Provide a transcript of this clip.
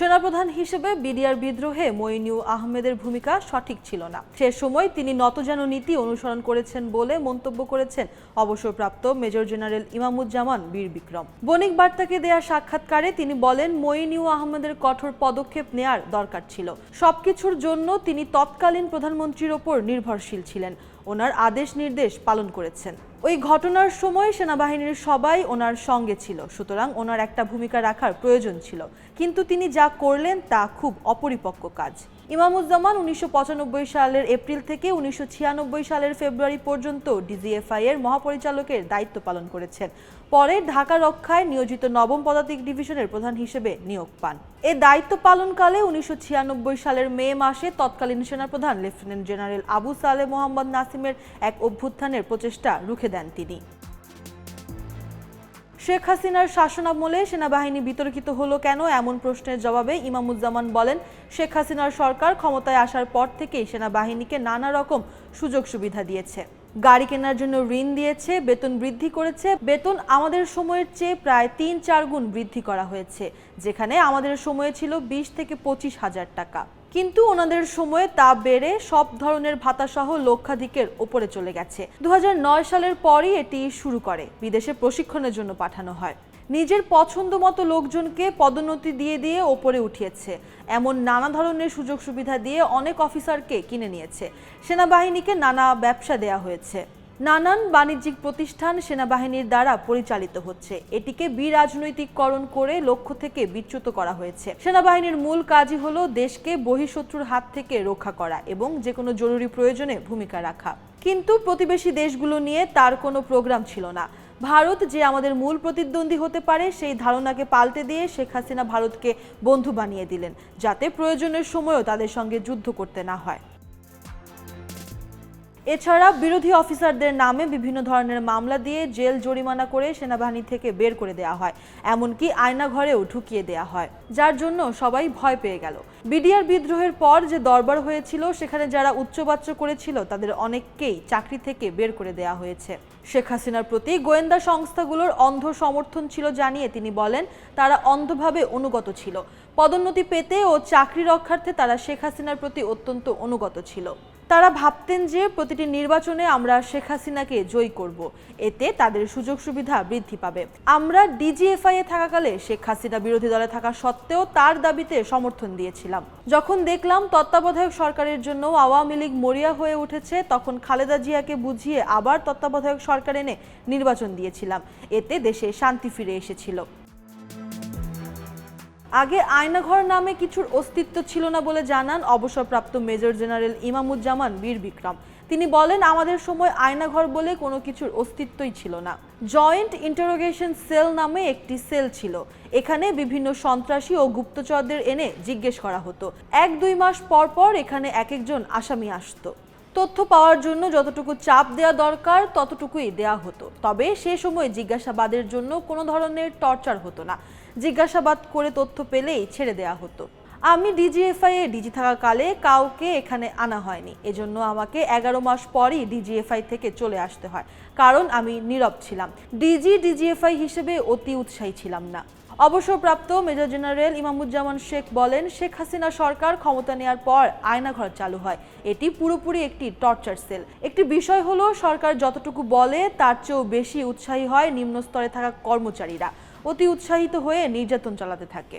সেনাপ্রধান হিসেবে বিডিআর বিদ্রোহে মইনিউ আহমেদের ভূমিকা সঠিক ছিল না। সে সময় তিনি নতজানু নীতি অনুসরণ করেছেন বলে মন্তব্য করেছেন অবসরপ্রাপ্ত মেজর জেনারেল ইমামুজ্জামান বীর বিক্রম। বণিক বার্তাকে দেয়া সাক্ষাৎকারে তিনি বলেন মইনিউ আহমেদের কঠোর পদক্ষেপ নেয়ার দরকার ছিল। সবকিছুর জন্য তিনি তৎকালীন প্রধানমন্ত্রীর ওপর নির্ভরশীল ছিলেন। ওনার আদেশ নির্দেশ পালন করেছেন। ওই ঘটনার সময় সেনাবাহিনীর সবাই ওনার সঙ্গে ছিল, সুতরাং ওনার একটা ভূমিকা রাখার প্রয়োজন ছিল। কিন্তু তিনি যা করলেন তা খুব অপরিপক্ক কাজ। ইমামুজ্জামান উনিশশো সালের এপ্রিল থেকে উনিশশো ছিয়ানব্বই সালের ফেব্রুয়ারি পর্যন্ত ডিজিএফআই এর মহাপরিচালকের দায়িত্ব পালন করেছেন। পরে ঢাকা রক্ষায় নিয়োজিত নবম পদাতিক ডিভিশনের প্রধান হিসেবে নিয়োগ পান। এ দায়িত্ব পালনকালে উনিশশো ছিয়ানব্বই সালের মে মাসে তৎকালীন সেনাপ্রধান লেফটেন্যান্ট জেনারেল আবু সালে মোহাম্মদ নাসিমের এক অভ্যুত্থানের প্রচেষ্টা রুখে দেন তিনি। শেখ হাসিনার শাসনামলে সেনাবাহিনী বিতর্কিত হলো কেন? এমন প্রশ্নের জবাবে ইমামুজ্জামান বলেন শেখ হাসিনার সরকার ক্ষমতায় আসার পর থেকেই সেনাবাহিনীকে নানা রকম সুযোগ সুবিধা দিয়েছে। গাড়ি কেনার জন্য ঋণ দিয়েছে, বেতন বৃদ্ধি করেছে। বেতন আমাদের সময়ের চেয়ে প্রায় তিন চার গুণ বৃদ্ধি করা হয়েছে, যেখানে আমাদের সময়ে ছিল বিশ থেকে পঁচিশ হাজার টাকা। কিন্তু ওনাদের সময়ে তা বেড়ে সব ধরনের ভাতাসহ লক্ষাধিকের ওপরে চলে গেছে। দু হাজার নয় সালের পরই এটি শুরু করে, বিদেশে প্রশিক্ষণের জন্য পাঠানো হয়। নিজের পছন্দ মতো লোকজনকে পদোন্নতি দিয়ে দিয়ে ওপরে উঠিয়েছে। এমন নানা ধরনের সুযোগ সুবিধা দিয়ে অনেক অফিসারকে কিনে নিয়েছে। সেনাবাহিনীকে নানা ব্যবসা দেয়া হয়েছে। নানান বাণিজ্যিক প্রতিষ্ঠান সেনাবাহিনীর দ্বারা পরিচালিত হচ্ছে। এটিকে বিরাজনৈতিককরণ করে লক্ষ্য থেকে বিচ্যুত করা হয়েছে। সেনাবাহিনীর মূল কাজই হলো দেশকে বহিঃশত্রুর হাত থেকে রক্ষা করা এবং যে কোনো জরুরি প্রয়োজনে ভূমিকা রাখা। কিন্তু প্রতিবেশী দেশগুলো নিয়ে তার কোনো প্রোগ্রাম ছিল না। ভারত যে আমাদের মূল প্রতিদ্বন্দ্বী হতে পারে, সেই ধারণাকে পাল্টে দিয়ে শেখ হাসিনা ভারতকে বন্ধু বানিয়ে দিলেন, যাতে প্রয়োজনের সময়ও তাদের সঙ্গে যুদ্ধ করতে না হয়। এছাড়া বিরোধী অফিসারদের নামে বিভিন্ন ধরনের মামলা দিয়ে জেল জরিমানা করে সেনাবাহিনী থেকে বের করে দেওয়া হয়। এমনকি আয়না ঘরেও ঢুকিয়ে দেওয়া হয়। যার জন্য সবাই ভয় পেয়ে গেল। বিডিআর বিদ্রোহের পর যে দরবার হয়েছিল, সেখানে যারা উচ্চবাচ্য করেছিল, তাদের অনেককেই চাকরি থেকে বের করে দেওয়া হয়েছে। শেখ হাসিনার প্রতি গোয়েন্দা সংস্থাগুলোর অন্ধ সমর্থন ছিল জানিয়ে তিনি বলেন, তারা অন্ধভাবে অনুগত ছিল। পদোন্নতি পেতে ও চাকরি রক্ষার্থে তারা শেখ হাসিনার প্রতি অত্যন্ত অনুগত ছিল। তারা ভাবতেন যে প্রতিটি নির্বাচনে আমরা শেখ হাসিনাকে জয়ী করব। এতে তাদের সুযোগ সুবিধা বৃদ্ধি পাবে। আমরা ডিজিএফআই এ থাকাকালে শেখ হাসিনা বিরোধী দলে থাকা সত্ত্বেও তার দাবিতে সমর্থন দিয়েছিলাম। যখন দেখলাম তত্ত্বাবধায়ক সরকারের জন্য আওয়ামী লীগ মরিয়া হয়ে উঠেছে, তখন খালেদা জিয়াকে বুঝিয়ে আবার তত্ত্বাবধায়ক সরকার এনে নির্বাচন দিয়েছিলাম। এতে দেশে শান্তি ফিরে এসেছিল। আগে আয়নাঘর নামে কিছুর অস্তিত্ব ছিল না বলে জানান অবসরপ্রাপ্ত মেজর জেনারেল ইমামুজ্জামান বীর বিক্রম। তিনি বলেন, আমাদের সময় আয়নাঘর বলে কোনো কিছুর অস্তিত্বই ছিল না। জয়েন্ট ইন্টারোগেশন সেল নামে একটি সেল ছিল। এখানে বিভিন্ন সন্ত্রাসী ও গুপ্তচরদের এনে জিজ্ঞেস করা হতো। এক দুই মাস পর পর এখানে এক একজন আসামি আসতো। তথ্য পাওয়ার জন্য যতটুকু চাপ দেওয়া দরকার, ততটুকুই দেয়া হতো। তবে সে সময় জিজ্ঞাসাবাদের জন্য কোনো ধরনের টর্চার হতো না। জিজ্ঞাসাবাদ করে তথ্য পেলেই ছেড়ে দেয়া হতো। আমি ডিজিএফআই এ ডিজি থাকাকালে কাউকে এখানে আনা হয়নি। এজন্য আমাকে এগারো মাস পরই ডিজিএফআই থেকে চলে আসতে হয়, কারণ আমি নীরব ছিলাম। ডিজি ডিজিএফআই হিসেবে অতি উৎসাহী ছিলাম না। অবসরপ্রাপ্ত মেজর জেনারেল ইমামুজ্জামান শেখ বলেন, শেখ হাসিনা সরকার ক্ষমতা নেয়ার পর আয়নাঘর চালু হয়। এটি পুরোপুরি একটি টর্চার সেল। একটি বিষয় হলো, সরকার যতটুকু বলে, তার চেয়েও বেশি উৎসাহী হয় নিম্ন স্তরে থাকা কর্মচারীরা। অতি উৎসাহিত হয়ে নির্যাতন চালাতে থাকে।